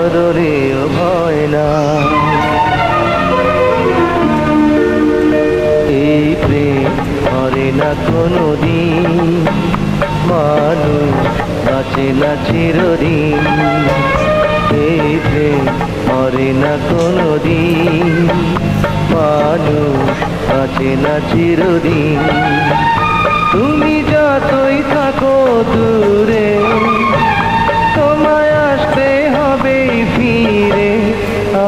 কদরে ভয় না। এই প্রেম ধরে না কোনো দিন মানুষ বাঁচে না চিরদিন। এই প্রেম ধরে না কোনো দিন মানুষ বাঁচে না চিরদিন। তুমি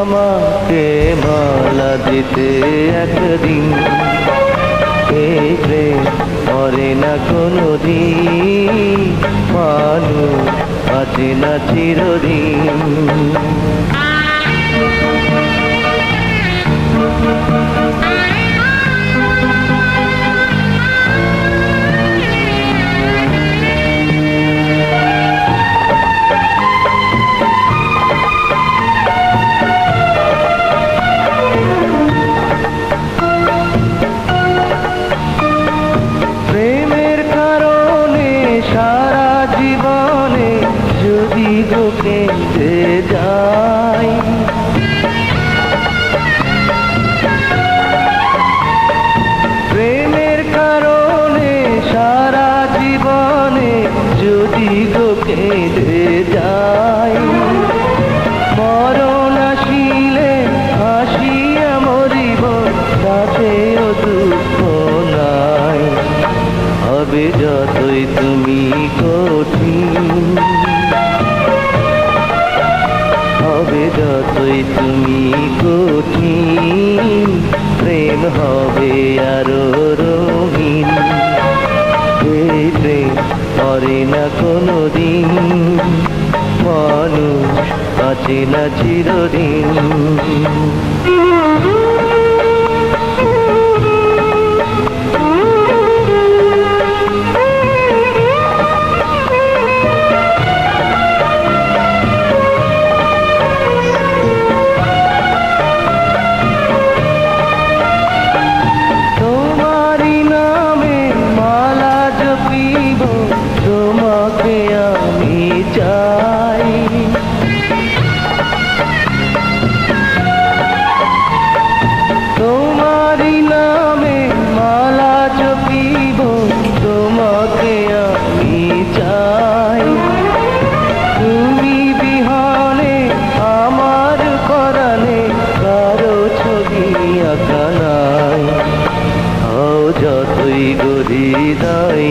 আমাকে মালা দিতে একদিন। এই প্রেম না কোনো দিন মানুষ আছে না চিরদিন। যাই। প্রেমের কারণে সারা জীবনে যদি ঢুকেতে যাই। মরণ আসিলে হাসিয়া মরিব তাতেও দুঃখ নাই। হবে যতই তুমি কঠিন। যতই তুমি কঠিন, প্রেম হবে আরও রঙিন। এই প্রেম করে না কোনো দিন মানুষ আছে না চিরদিন। যতই